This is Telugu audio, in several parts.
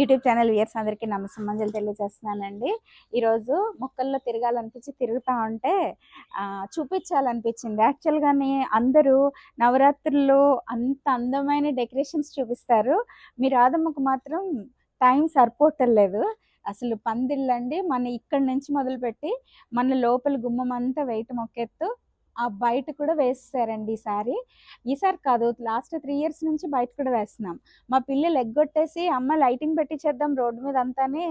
యూట్యూబ్ ఛానల్ వ్యూయర్స్ అందరికీ నమస్సమంజలు తెలియజేస్తున్నానండి. ఈరోజు మొక్కల్లో తిరగాలనిపించి తిరుగుతూ ఉంటే చూపించాలనిపించింది. యాక్చువల్గానే అందరూ నవరాత్రుల్లో అంత అందమైన డెకరేషన్స్ చూపిస్తారు. మీ రాధమ్మకు మాత్రం టైం సరిపోతలేదు అసలు పందిళ్ళండి. మన ఇక్కడి నుంచి మొదలుపెట్టి మన లోపల గుమ్మం అంతా వెయిట్ మొక్కెత్తు ఆ బయట కూడా వేస్తారండి ఈసారి ఈసారి కాదు లాస్ట్ త్రీ ఇయర్స్ నుంచి బయట కూడా వేస్తున్నాం. మా పిల్లలు ఎగ్గొట్టేసి అమ్మ లైటింగ్ పెట్టించేద్దాం రోడ్డు మీద అంతానే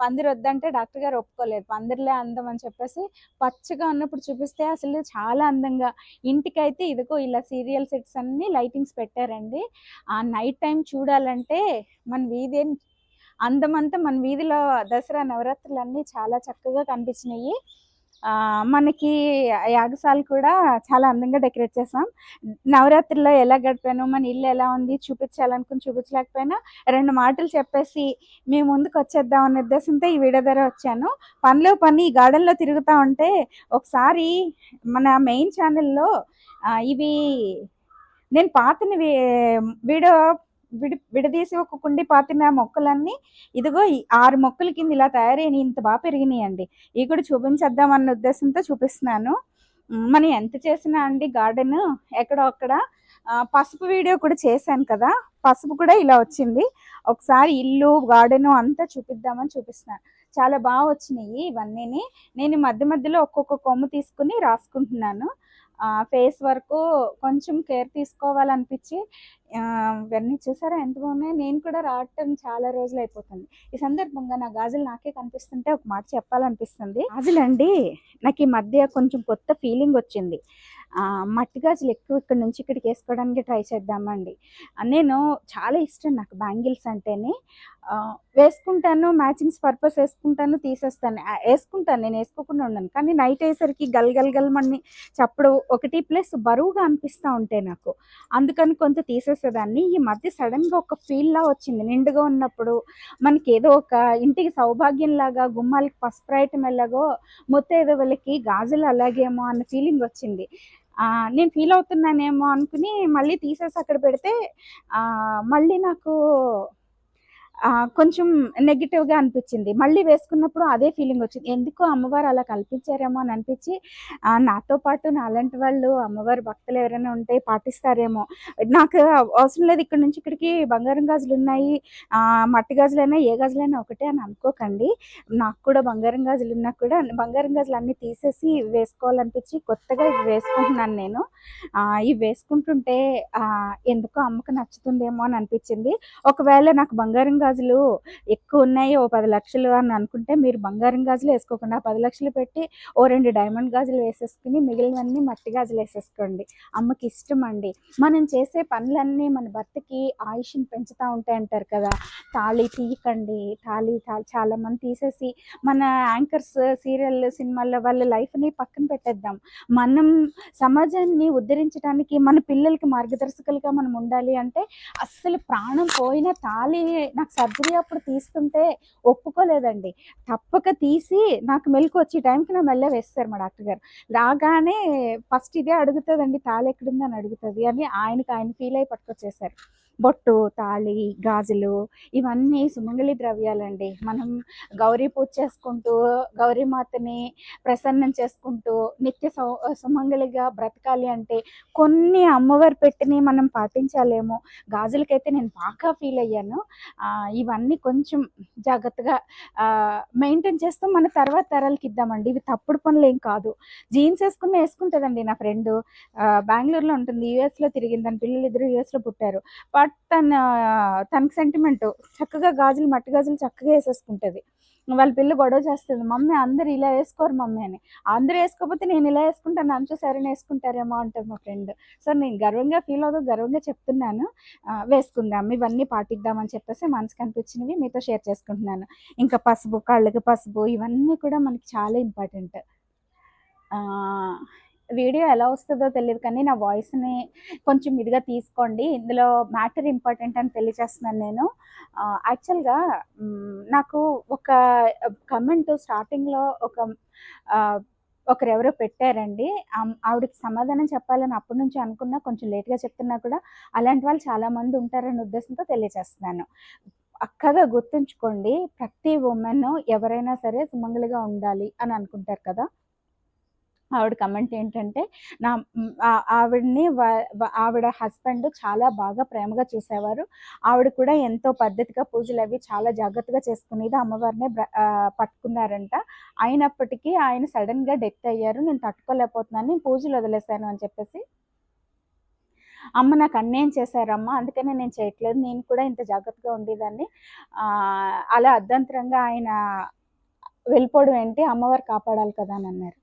పందిరి వద్దంటే డాక్టర్ గారు ఒప్పుకోలేదు. పందిరిలే అందం అని చెప్పేసి పచ్చగా ఉన్నప్పుడు చూపిస్తే అసలు చాలా అందంగా. ఇంటికైతే ఇదిగో ఇలా సీరియల్ సెట్స్ అన్ని లైటింగ్స్ పెట్టారండి. ఆ నైట్ టైం చూడాలంటే మన వీధి అందమంతా మన వీధిలో దసరా నవరాత్రులు అన్నీ చాలా చక్కగా కనిపించినాయి. మనకి యాగసాలు కూడా చాలా అందంగా డెకరేట్ చేసాం. నవరాత్రిలో ఎలా గడిపాను మన ఇల్లు ఎలా ఉంది చూపించాలనుకుని చూపించలేకపోయినా రెండు మాటలు చెప్పేసి మీ ముందుకు వచ్చేద్దాం అనే ఉద్దేశంతో ఈ వీడియో ద్వారా వచ్చాను. పనిలో పని ఈ గార్డెన్లో తిరుగుతూ ఉంటే ఒకసారి మన మెయిన్ ఛానల్లో ఇవి నేను పాతని వీడియో విడి విడదీసి ఒక కుండి పాతిన మొక్కలన్నీ ఇదిగో ఆరు మొక్కల కింద ఇలా తయారైన ఇంత బాగా పెరిగినాయండి. ఇవి కూడా చూపించేద్దాం అన్న ఉద్దేశంతో చూపిస్తున్నాను. మనం ఎంత చేసినా అండి గార్డెన్ ఎక్కడో అక్కడ. పసుపు వీడియో కూడా చేశాను కదా పసుపు కూడా ఇలా వచ్చింది. ఒకసారి ఇల్లు గార్డెన్ అంతా చూపిద్దామని చూపిస్తున్నాను. చాలా బాగా వచ్చినాయి ఇవన్నీని. నేను మధ్య మధ్యలో ఒక్కొక్క కొమ్ము తీసుకుని రాసుకుంటున్నాను. ఫేస్ వరకు కొంచెం కేర్ తీసుకోవాలనిపించి ఇవన్నీ చూసారా ఎంత బాగున్నాయి? నేను కూడా రావటం చాలా రోజులు అయిపోతుంది. ఈ సందర్భంగా నా గాజులు నాకే కనిపిస్తుంటే ఒక మాట చెప్పాలనిపిస్తుంది. గాజులండి నాకు ఈ మధ్య కొంచెం కొత్త ఫీలింగ్ వచ్చింది. మట్టి గాజులు ఎక్కువ ఇక్కడ నుంచి ఇక్కడికి వేసుకోవడానికి ట్రై చేద్దామండి. నేను చాలా ఇష్టం నాకు బ్యాంగిల్స్ అంటేనే. వేసుకుంటాను మ్యాచింగ్స్ పర్పస్ వేసుకుంటాను తీసేస్తాను. వేసుకుంటాను నేను వేసుకోకుండా ఉన్నాను కానీ నైట్ అయ్యేసరికి గల్ గల్ చప్పుడు ఒకటి ప్లస్ బరువుగా అనిపిస్తూ ఉంటాయి నాకు. అందుకని కొంత తీసేసేదాన్ని. ఈ మధ్య సడన్గా ఒక ఫీల్లా వచ్చింది. నిండుగా ఉన్నప్పుడు మనకి ఏదో ఒక ఇంటికి సౌభాగ్యం లాగా గుమ్మాలకి పసుపు రాయటం ఎలాగో ముత్తైదవులకి గాజులు అలాగేమో అన్న ఫీలింగ్ వచ్చింది. నేను ఫీల్ అవుతున్నానేమో అనుకుని మళ్ళీ తీసేసి అక్కడ పెడితే మళ్ళీ నాకు కొంచెం నెగిటివ్గా అనిపించింది. మళ్ళీ వేసుకున్నప్పుడు అదే ఫీలింగ్ వచ్చింది. ఎందుకు అమ్మవారు అలా కల్పించారేమో అని అనిపించి నాతో పాటు నాలాంటి వాళ్ళు అమ్మవారి భక్తులు ఎవరైనా ఉంటే పాటిస్తారేమో. నాకు అవసరం లేదు ఇక్కడ నుంచి ఇక్కడికి బంగారం గాజులు ఉన్నాయి. మట్టి గాజులైనా ఏ గాజులైనా ఒకటే అని అనుకోకండి. నాకు కూడా బంగారం గాజులు ఉన్నా కూడా బంగారం గాజులు అన్నీ తీసేసి వేసుకోవాలనిపించి కొత్తగా ఇవి వేసుకుంటున్నాను నేను. ఇవి వేసుకుంటుంటే ఎందుకో అమ్మకు నచ్చుతుందేమో అని అనిపించింది. ఒకవేళ నాకు బంగారం గాజులు ఎక్కువ ఉన్నాయి ఓ పది లక్షలు అని అనుకుంటే మీరు బంగారం గాజులు వేసుకోకుండా. పది లక్షలు పెట్టి ఓ రెండు డైమండ్ గాజులు వేసేసుకుని మిగిలినవన్నీ మట్టి గాజులు వేసేసుకోండి. అమ్మకి ఇష్టం అండి. మనం చేసే పనులన్నీ మన భర్తకి ఆయుష్ని పెంచుతూ ఉంటాయి అంటారు కదా. తాళి తీయకండి తాళి తా- చాలా మంది తీసేసి మన యాంకర్స్ సీరియల్ సినిమాల్లో వాళ్ళ లైఫ్ని పక్కన పెట్టేద్దాం. మనం సమాజాన్ని ఉద్ధరించడానికి మన పిల్లలకి మార్గదర్శకులుగా మనం ఉండాలి అంటే అస్సలు ప్రాణం పోయిన తాళి నాకు సర్జరీ అప్పుడు తీసుకుంటే ఒప్పుకోలేదండి. తప్పక తీసి నాకు మెలకు వచ్చే టైంకి నా మెల్ల వేస్తారు మా డాక్టర్ గారు. రాగానే ఫస్ట్ ఇదే అడుగుతుందండి తాళెక్కడుందని అని అడుగుతుంది అని ఆయనకి ఆయన ఫీల్ అయి పట్టుకొచ్చేసారు. బొట్టు తాళి గాజులు ఇవన్నీ సుమంగళి ద్రవ్యాలండి. మనం గౌరీ పూజ చేసుకుంటూ గౌరీమాతని ప్రసన్నం చేసుకుంటూ నిత్య సుమంగళిగా బ్రతకాలి అంటే కొన్ని అమ్మవారు పెట్టిని మనం పాటించాలేమో. గాజులకైతే నేను బాగా ఫీల్ అయ్యాను. ఇవన్నీ కొంచెం జాగ్రత్తగా మెయింటైన్ చేస్తూ మన తర్వాత తరాలకి ఇద్దామండి. ఇవి తప్పుడు పనులు ఏం కాదు. జీన్స్ వేసుకున్న వేసుకుంటుందండి నా ఫ్రెండ్. బెంగళూరులో ఉంటుంది. యూఎస్లో తిరిగింది. దాని పిల్లలు ఇద్దరు యూఎస్లో పుట్టారు. బట్ తన తనకి సెంటిమెంట్ చక్కగా గాజులు మట్టి గాజులు చక్కగా వేసేసుకుంటుంది. వాళ్ళ పిల్ల గొడవ చేస్తుంది మమ్మీ అందరు ఇలా వేసుకోరు మమ్మీ అని. అందరూ వేసుకోకపోతే నేను ఇలా వేసుకుంటాను అంచు సరే వేసుకుంటారేమో అంటారు మా ఫ్రెండ్. సో నేను గర్వంగా ఫీల్ అవుతూ గర్వంగా చెప్తున్నాను. వేసుకుందాం ఇవన్నీ పాటిద్దామని చెప్పేసి మనసుకు అనిపించినవి మీతో షేర్ చేసుకుంటున్నాను. ఇంకా పసుపు కళ్ళకి పసుపు ఇవన్నీ కూడా మనకి చాలా ఇంపార్టెంట్ వీడియో ఎలా వస్తుందో తెలియదు కానీ నా వాయిస్ని కొంచెం ఇదిగా తీసుకోండి ఇందులో మ్యాటర్ ఇంపార్టెంట్ అని తెలియజేస్తున్నాను నేను యాక్చువల్గా నాకు ఒక కమెంట్ స్టార్టింగ్లో ఒక ఒకరెవరో పెట్టారండి. ఆవిడకి సమాధానం చెప్పాలని అప్పటి నుంచి అనుకున్నా, కొంచెం లేట్‌గా చెప్తున్నా కూడా అలాంటి వాళ్ళు చాలామంది ఉంటారనే ఉద్దేశంతో తెలియచేస్తున్నాను. అక్కగా గుర్తుంచుకోండి. ప్రతి ఉమెన్ ఎవరైనా సరే సుమంగళిగా ఉండాలి అని అనుకుంటారు కదా! ఆవిడ కమెంట్ ఏంటంటే నా ఆవిడని వ ఆవిడ హస్బెండ్ చాలా బాగా ప్రేమగా చూసేవారు. ఆవిడ కూడా ఎంతో పద్ధతిగా పూజలు అవి చాలా జాగ్రత్తగా చేసుకునేది. అమ్మవారినే బ్ర పట్టుకున్నారంట. అయినప్పటికీ ఆయన సడన్గా డెత్ అయ్యారు. నేను తట్టుకోలేకపోతున్నాను. నేను పూజలు వదిలేసాను అని చెప్పేసి అమ్మ నాకు అన్యాయం చేశారమ్మా. అందుకనే నేను చేయట్లేదు. నేను కూడా ఇంత జాగ్రత్తగా ఉండేదాన్ని. అలా అర్ధంతరంగా ఆయన వెళ్ళిపోవడం ఏంటి, అమ్మవారు కాపాడాలి కదా! అని అన్నారు.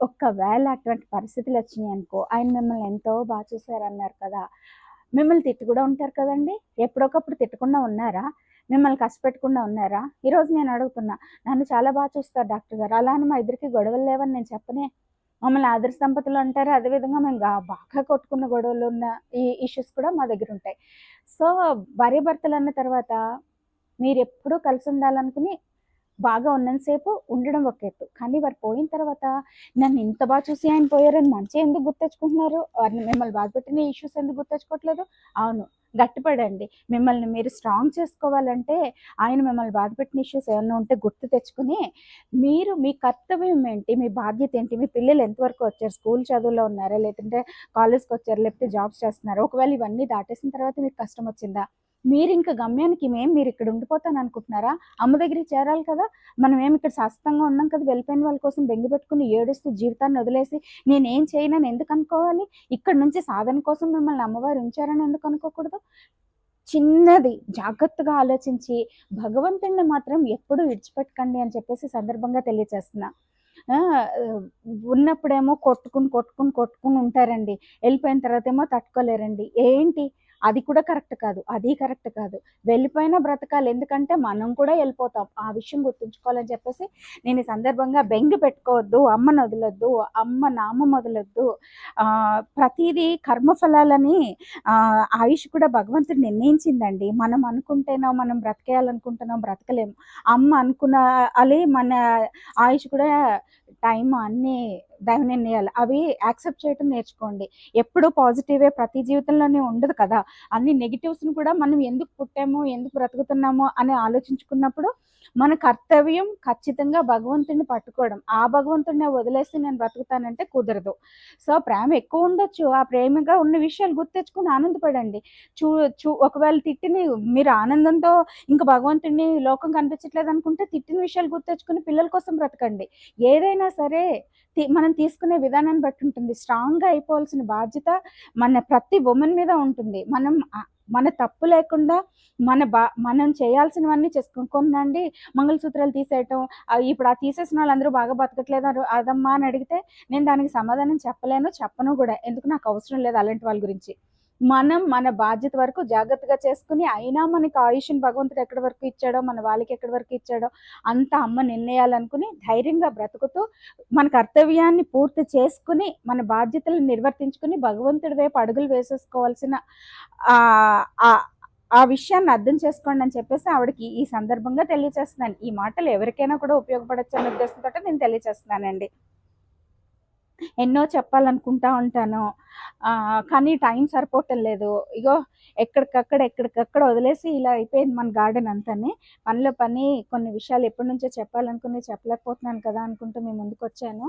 ఒక్కవేళ అటువంటి పరిస్థితులు వచ్చినాయనుకో, ఆయన మిమ్మల్ని ఎంతో బాగా చూసారన్నారు కదా! మిమ్మల్ని తిట్టి కూడా ఉంటారు కదండీ! ఎప్పుడొకప్పుడు తిట్టకుండా ఉన్నారా? మిమ్మల్ని కష్టపెట్టకుండా ఉన్నారా? ఈరోజు నేను అడుగుతున్నా, నన్ను చాలా బాగా చూస్తారు డాక్టర్ గారు. అలా అని మా ఇద్దరికి గొడవలు లేవని నేను చెప్పనే. మమ్మల్ని ఆదర్శ దంపతులు అంటారు. అదేవిధంగా మేము బాగా కొట్టుకున్న గొడవలు ఉన్న ఈ ఇష్యూస్ కూడా మా దగ్గర ఉంటాయి సో, భార్యాభర్తలు అన్న తర్వాత మీరు ఎప్పుడు కలిసి ఉండాలనుకుని బాగా ఉన్నంతసేపు ఉండడం ఒక ఎత్తు. కానీ వారు పోయిన తర్వాత నన్ను ఇంత బాగా చూసి ఆయన పోయారని మంచిగా ఎందుకు గుర్తెచ్చుకుంటున్నారు? వారిని మిమ్మల్ని బాధపెట్టిన ఇష్యూస్ ఎందుకు గుర్తెచ్చుకోవట్లేదు? అవును. గట్టిపడండి. మిమ్మల్ని మీరు స్ట్రాంగ్ చేసుకోవాలంటే ఆయన మిమ్మల్ని బాధపెట్టిన ఇష్యూస్ ఏమన్నా ఉంటే గుర్తు తెచ్చుకుని మీరు మీ కర్తవ్యం ఏంటి? మీ బాధ్యత ఏంటి? మీ పిల్లలు ఎంతవరకు వచ్చారు? స్కూల్ చదువులో ఉన్నారా? లేదంటే కాలేజ్కి వచ్చారు లేకపోతే జాబ్స్ చేస్తున్నారా? ఒకవేళ ఇవన్నీ దాటేసిన తర్వాత మీకు కష్టం వచ్చిందా? మీరు ఇంకా గమ్యానికి మేం ఉండిపోతాను అనుకుంటున్నారా అమ్మ దగ్గరికి చేరాలి కదా! మనం మనమేమి ఇక్కడ శాశ్వతంగా ఉన్నాం కదా! వెళ్ళిపోయిన వాళ్ళ కోసం బెంగి పెట్టుకుని ఏడుస్తూ జీవితాన్ని వదిలేసి నేనేం చేయనని ఎందుకు అనుకోవాలి? ఇక్కడ నుంచి సాధన కోసం మిమ్మల్ని అమ్మవారు ఉంచారని ఎందుకు అనుకోకూడదు? చిన్నది జాగ్రత్తగా ఆలోచించి భగవంతుడిని మాత్రం ఎప్పుడూ విడిచిపెట్టకండి అని చెప్పేసి సందర్భంగా తెలియచేస్తున్నా. ఉన్నప్పుడేమో కొట్టుకుని, కొట్టుకుని, కొట్టుకుని ఉంటారండి. వెళ్ళిపోయిన తర్వాత ఏమో తట్టుకోలేరండి. ఏంటి? అది కూడా కరెక్ట్ కాదు. అది కరెక్ట్ కాదు. వెళ్ళిపోయినా బ్రతకాలి. ఎందుకంటే మనం కూడా వెళ్ళిపోతాం ఆ విషయం గుర్తుంచుకోవాలని చెప్పేసి నేను ఈ సందర్భంగా బెంగి పెట్టుకోవద్దు. అమ్మను వదలొద్దు. అమ్మ నామం వదలొద్దు. ప్రతిదీ కర్మఫలాలని ఆయుష్ కూడా భగవంతుడు నిర్ణయించిందండి. మనం అనుకుంటేనో మనం బ్రతకేయాలనుకుంటున్నాం బ్రతకలేము. అమ్మ అనుకున్న అలే మన ఆయుష్ కూడా టైం అన్నీ దైవ నిర్ణయాలు. అవి యాక్సెప్ట్ చేయటం నేర్చుకోండి. ఎప్పుడు పాజిటివే ప్రతి జీవితంలోనే ఉండదు కదా! అన్ని నెగిటివ్స్ని కూడా మనం ఎందుకు పుట్టామో, ఎందుకు బ్రతుకుతున్నామో అని ఆలోచించుకున్నప్పుడు మన కర్తవ్యం ఖచ్చితంగా భగవంతుడిని పట్టుకోవడం. ఆ భగవంతుడిని వదిలేసి నేను బ్రతుకుతానంటే కుదరదు. సో, ప్రేమ ఎక్కువ ఉండొచ్చు. ఆ ప్రేమగా ఉన్న విషయాలు గుర్తెచ్చుకుని ఆనందపడండి. చూ చూ ఒకవేళ తిట్టిని మీరు ఆనందంతో ఇంక భగవంతుడిని లోకం కనిపించట్లేదు అనుకుంటే తిట్టిన విషయాలు గుర్తెచ్చుకుని పిల్లల కోసం బ్రతకండి. ఏదైనా సరే మనం తీసుకునే విధానాన్ని బట్టి ఉంటుంది. స్ట్రాంగ్‌గా అయిపోవాల్సిన బాధ్యత మన ప్రతి ఉమెన్ మీద ఉంటుంది. మనం మన తప్పు లేకుండా మన బా మనం చేయాల్సినవన్నీ చేసుకో మంగళసూత్రాలు తీసేయటం ఇప్పుడు ఆ తీసేసిన వాళ్ళందరూ బాగా బతకట్లేదు అదమ్మా అని అడిగితే నేను దానికి సమాధానం చెప్పలేను. చెప్పను కూడా ఎందుకు నాకు అవసరం లేదు అలాంటి వాళ్ళ గురించి. మనం మన బాధ్యత వరకు జాగ్రత్తగా చేసుకుని అయినా మనకి ఆయుష్‌ని భగవంతుడు ఎక్కడి వరకు ఇచ్చాడో, మన వాళ్ళకి ఎక్కడి వరకు ఇచ్చాడో అంతా అమ్మ నిర్ణయాలనుకుని ధైర్యంగా బ్రతుకుతూ మన కర్తవ్యాన్ని పూర్తి చేసుకుని మన బాధ్యతలను నిర్వర్తించుకుని భగవంతుడి వైపు అడుగులు వేసేసుకోవాల్సిన ఆ విషయాన్ని అర్థం చేసుకోండి అని చెప్పేసి ఆవిడకి ఈ సందర్భంగా తెలియచేస్తున్నాను. ఈ మాటలు ఎవరికైనా కూడా ఉపయోగపడచ్చు అనే ఉద్దేశంతో నేను తెలియచేస్తున్నానండి. ఎన్నో చెప్పాలనుకుంటా ఉంటాను. కానీ టైం సరిపోవటం లేదు. ఇగో ఎక్కడికక్కడ, ఎక్కడికక్కడ వదిలేసి ఇలా అయిపోయింది మన గార్డెన్ అంతని పనిలో పని కొన్ని విషయాలు ఎప్పటి నుంచో చెప్పాలనుకుని చెప్పలేకపోతున్నాను కదా! అనుకుంటూ మీ ముందుకొచ్చాను.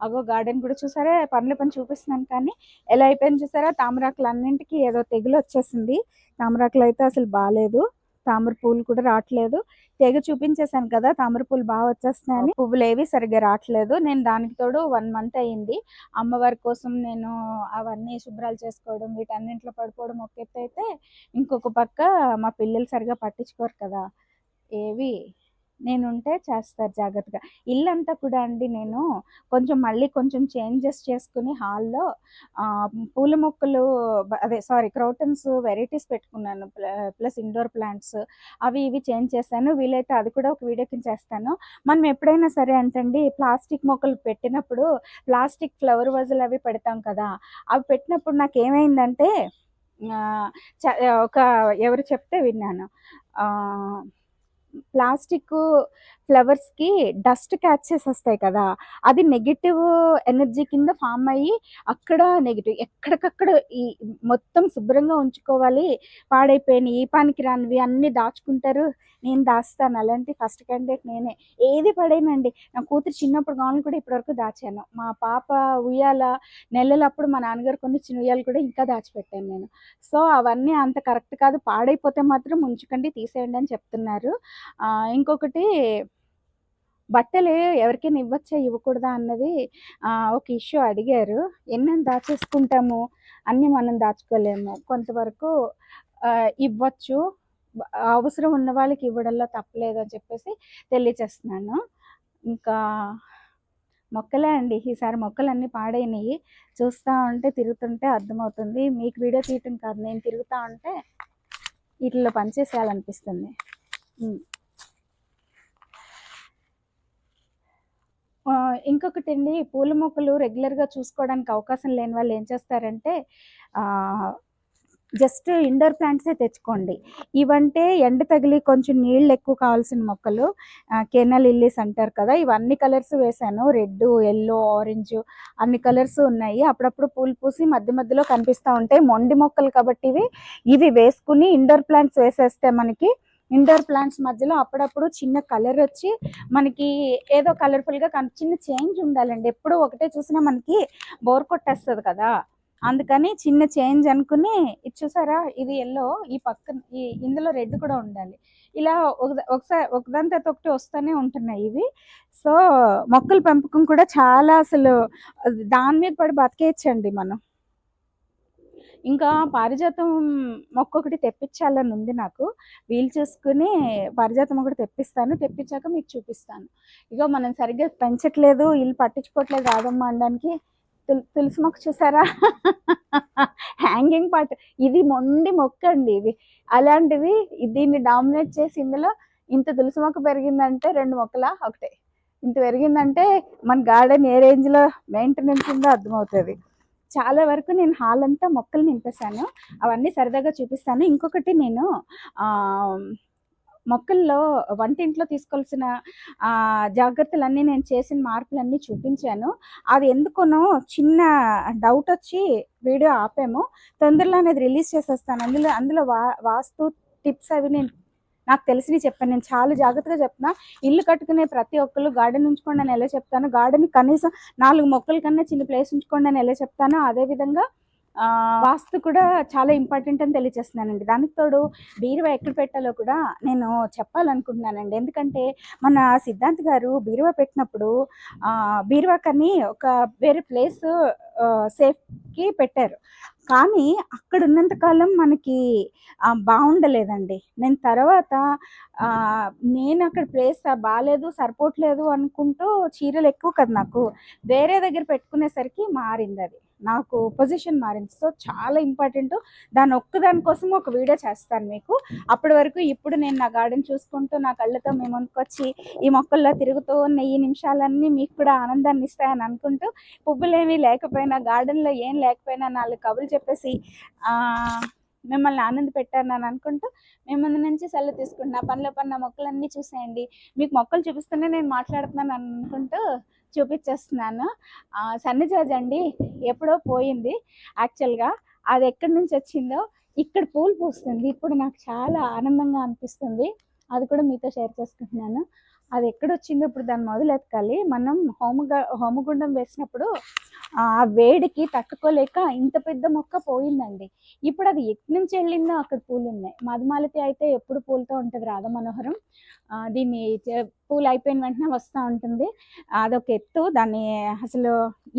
అగో గార్డెన్ కూడా చూసారా పనిలో పని చూపిస్తున్నాను కానీ ఎలా అయిపోయింది చూసారా? తామరాకులన్నింటికి ఏదో తెగులు వచ్చేసింది తామరాకులు అయితే అసలు బాగాలేదు తామర పూలు కూడా రావట్లేదు తెగ చూపించేసాను కదా! తామర పూలు బాగా వచ్చేస్తున్నాయని. పువ్వులేవి సరిగ్గా రావట్లేదు నేను దానికి తోడు వన్ మంత్ అయింది. అమ్మవారి కోసం నేను అవన్నీ శుభ్రాలు చేసుకోవడం, వీటన్నింటిలో పడిపోవడం ఒక అయితే ఇంకొక పక్క మా పిల్లలు సరిగ్గా పట్టించుకోరు కదా! ఏవి నేనుంటే చేస్తారు జాగ్రత్తగా. ఇల్లంతా కూడా అండి నేను కొంచెం మళ్ళీ కొంచెం చేంజెస్ చేసుకుని హాల్‌లో పూల మొక్కలు అదే సారీ క్రోటన్స్ వెరైటీస్ పెట్టుకున్నాను. ప్ల ప్లస్ ఇండోర్ ప్లాంట్స్ అవి ఇవి చేంజ్ చేశాను. వీలైతే అది కూడా ఒక వీడియో కింద చేస్తాను. మనం ఎప్పుడైనా సరే అంటండి ప్లాస్టిక్ మొక్కలు పెట్టినప్పుడు ప్లాస్టిక్ ఫ్లవర్ వజులు అవి పెడతాం కదా! అవి పెట్టినప్పుడు నాకు ఏమైందంటే చ ఒక ఎవరు చెప్తే విన్నాను. ఆహ్ ప్లాస్టిక్ ఫ్లవర్స్కి డస్ట్ క్యాచెస్ వస్తాయి కదా అది నెగిటివ్ ఎనర్జీ కింద ఫామ్ అయ్యి అక్కడ నెగిటివ్ ఎక్కడికక్కడ ఈ మొత్తం శుభ్రంగా ఉంచుకోవాలి పాడైపోయిన ఈ పానికి రానివి అన్నీ దాచుకుంటారు నేను దాస్తాను. అలాంటి ఫస్ట్ క్యాండిడేట్ నేనే. ఏది పడేనండి. నా కూతురు చిన్నప్పుడు గాను కూడా ఇప్పటివరకు దాచాను. మా పాప ఉయ్యాల నెలలప్పుడు మా నాన్నగారు కొన్ని చిన్న ఉయ్యాలు కూడా ఇంకా దాచిపెట్టాను నేను. సో అవన్నీ అంత కరెక్ట్ కాదు. పాడైపోతే మాత్రం ఉంచుకండి తీసేయండి అని చెప్తున్నారు. ఇంకొకటి బట్టలు ఎవరికైనా ఇవ్వచ్చా? ఇవ్వకూడదా అన్నది ఒక ఇష్యూ అడిగారు. ఎన్ని దాచేసుకుంటాము? అన్నీ మనం దాచుకోలేము. కొంతవరకు ఇవ్వచ్చు. అవసరం ఉన్న వాళ్ళకి ఇవ్వడంలో తప్పలేదు అని చెప్పేసి తెలియచేస్తున్నాను. ఇంకా మొక్కలే అండి. ఈసారి మొక్కలన్నీ పాడైనవి చూస్తూ ఉంటే తిరుగుతుంటే అర్థమవుతుంది. మీకు వీడియో తీయటం కాదు. నేను తిరుగుతూ ఉంటే వీటిలో పనిచేసేయాలనిపిస్తుంది ఉమ్. ఆ, ఇంకొకటి అండి పూల మొక్కలు రెగ్యులర్గా చూసుకోవడానికి అవకాశం లేని వాళ్ళు ఏం చేస్తారంటే జస్ట్ ఇండోర్ ప్లాంట్సే తెచ్చుకోండి. ఇవంటే ఎండ తగిలి కొంచెం నీళ్ళు ఎక్కువ కావాల్సిన మొక్కలు కెనల్ ఇల్లీస్ అంటారు కదా ఇవన్నీ కలర్స్ వేశాను రెడ్ ఎల్లో ఆరెంజ్ అన్ని కలర్స్ ఉన్నాయి. అప్పుడప్పుడు పూలు పూసి మధ్య మధ్యలో కనిపిస్తూ ఉంటాయి. మొండి మొక్కలు కాబట్టి ఇవి ఇవి వేసుకుని ఇండోర్ ప్లాంట్స్ వేసేస్తే మనకి ఇండోర్ ప్లాంట్స్ మధ్యలో అప్పుడప్పుడు చిన్న కలర్ వచ్చి మనకి ఏదో కలర్ఫుల్గా కన్ చిన్న చేంజ్ ఉండాలండి. ఎప్పుడూ ఒకటే చూసినా మనకి బోర్ కొట్టేస్తుంది కదా. అందుకని చిన్న చేంజ్ అనుకుని ఇది చూసారా? ఇది ఎల్లో ఈ పక్కన ఈ ఇందులో రెడ్ కూడా ఉండాలి. ఇలా ఒక- ఒకసారి ఒకదాని తర్వాత ఒకటి వస్తూనే ఉంటున్నాయి ఇవి. సో మొక్కల పెంపకం కూడా చాలా అసలు దాని మీద పడి బతికేయచ్చండి మనం. ఇంకా పారిజాతం మొక్క ఒకటి తెప్పించాలని ఉంది నాకు. వీలు చూసుకుని పారిజాతం ఒకటి తెప్పిస్తాను. తెప్పించాక మీకు చూపిస్తాను. ఇగో మనం సరిగ్గా పెంచట్లేదు వీళ్ళు పట్టించుకోవట్లేదు రాదమ్మ అనడానికి. తులసి మొక్క చూసారా? Hanging part. ఇది మొండి మొక్క అండి ఇది. అలాంటిది దీన్ని డామినేట్ చేసి ఇందులో ఇంత తులసి మొక్క పెరిగిందంటే రెండు మొక్కల? ఒకటే. ఇంత పెరిగిందంటే మన గార్డెన్ ఏ రేంజ్లో మెయింటెనెన్స్ ఉందో అర్థమవుతుంది. చాలా వరకు నేను హాల్ అంతా మొక్కలు నింపేశాను. అవన్నీ సరదాగా చూపిస్తాను. ఇంకొకటి నేను మొక్కల్లో వంటింట్లో తీసుకోవాల్సిన జాగ్రత్తలన్నీ నేను చేసిన మార్పులన్నీ చూపించాను. అది ఎందుకునో చిన్న డౌట్ వచ్చి వీడియో ఆపాము. తొందరలో అనేది రిలీజ్ చేసేస్తాను. అందులో అందులో వా వాస్తు టిప్స్ అవి నేను నాకు తెలిసినవి చెప్పాను. నేను చాలా జాగ్రత్తగా చెప్తున్నా. ఇల్లు కట్టుకునే ప్రతి ఒక్కరు గార్డెన్ ఉంచుకోండి అని ఎలా చెప్తాను? గార్డెన్ కనీసం నాలుగు మొక్కల కన్నా చిన్న ప్లేస్ ఉంచుకోండి అని ఎలా చెప్తాను? అదేవిధంగా వాస్తు కూడా చాలా ఇంపార్టెంట్ అని తెలియజేస్తున్నానండి. దానికి తోడు బీరువా ఎక్కడ పెట్టాలో కూడా నేను చెప్పాలనుకుంటున్నానండి. ఎందుకంటే మన సిద్ధాంత్ గారు బీరువా పెట్టినప్పుడు బీరువా బీరువాకని ఒక వేరే ప్లేస్ సేఫ్కి పెట్టారు. కానీ అక్కడ ఉన్నంత కాలం మనకి బాగుండలేదండి నేను తర్వాత నేను అక్కడ ప్లేస్ బాగాలేదు సరిపోవట్లేదు అనుకుంటూ చీరలు ఎక్కువ కదా నాకు. వేరే దగ్గర పెట్టుకునేసరికి మారింది అది నాకు పొజిషన్ మారింది. సో చాలా ఇంపార్టెంట్ దాని ఒక్కదానికోసం ఒక వీడియో చేస్తాను మీకు. అప్పటి వరకు ఇప్పుడు నేను నా గార్డెన్ చూసుకుంటూ నా కళ్ళతో మీ వచ్చి ఈ మొక్కల్లో తిరుగుతూ ఉన్న ఈ నిమిషాలన్నీ మీకు కూడా ఆనందాన్ని ఇస్తాయని అనుకుంటూ పువ్వులేమీ లేకపోయినా గార్డెన్లో ఏం లేకపోయినా నాలుగు కబులు చెప్పేసి మిమ్మల్ని ఆనంద పెట్టాను అని అనుకుంటూ మేము ముందు నుంచి సెలవు తీసుకుంటున్నా. పనిలో పన్న మొక్కలన్నీ చూసేయండి. మీకు మొక్కలు చూపిస్తూనే నేను మాట్లాడుతున్నాను అనుకుంటూ చూపించేస్తున్నాను సన్నజాజ్ అండి ఎప్పుడో పోయింది. యాక్చువల్గా అది ఎక్కడి నుంచి వచ్చిందో ఇక్కడ పూలు పూస్తుంది. ఇప్పుడు నాకు చాలా ఆనందంగా అనిపిస్తుంది. అది కూడా మీతో షేర్ చేసుకుంటున్నాను. అది ఎక్కడొచ్చిందో ఇప్పుడు దాన్ని మొదలెతకాలి మనం హోమగ హోమగుండం వేసినప్పుడు ఆ వేడికి తట్టుకోలేక ఇంత పెద్ద మొక్క పోయిందండి. ఇప్పుడు అది ఎక్కడి నుంచి వెళ్ళిందో అక్కడ పూలు ఉన్నాయి మధుమాలతి అయితే ఎప్పుడు పూలతో ఉంటుంది రాధ మనోహరం. దీన్ని పూలు అయిపోయిన వెంటనే వస్తూ ఉంటుంది. అదొక ఎత్తు. దాన్ని అసలు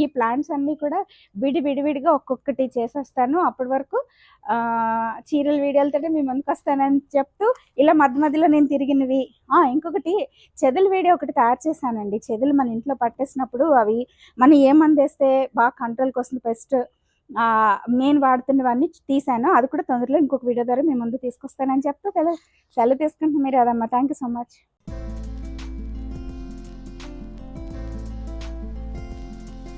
ఈ ప్లాంట్స్ అన్నీ కూడా విడి విడివిడిగా ఒక్కొక్కటి చేసేస్తాను. అప్పటి వరకు చీరల వీడియోలతో మీ ముందుకు వస్తానని చెప్తూ ఇలా మధ్య మధ్యలో నేను తిరిగినవి. ఇంకొకటి చెదలు వీడియో ఒకటి తయారు చేశానండి. చెదలు మన ఇంట్లో పట్టేసినప్పుడు అవి మనం ఏ మందు వేస్తే బాగా కంట్రోల్కి వస్తుంది. పెస్ట్ నేను వాడుతున్నవన్నీ తీసాను అది కూడా తొందరలో ఇంకొక వీడియో ద్వారా మీ ముందు తీసుకొస్తానని చెప్తూ తెల సెలవు తీసుకుంటున్నాం మీరు అదమ్మా థ్యాంక్ యూ సో మచ్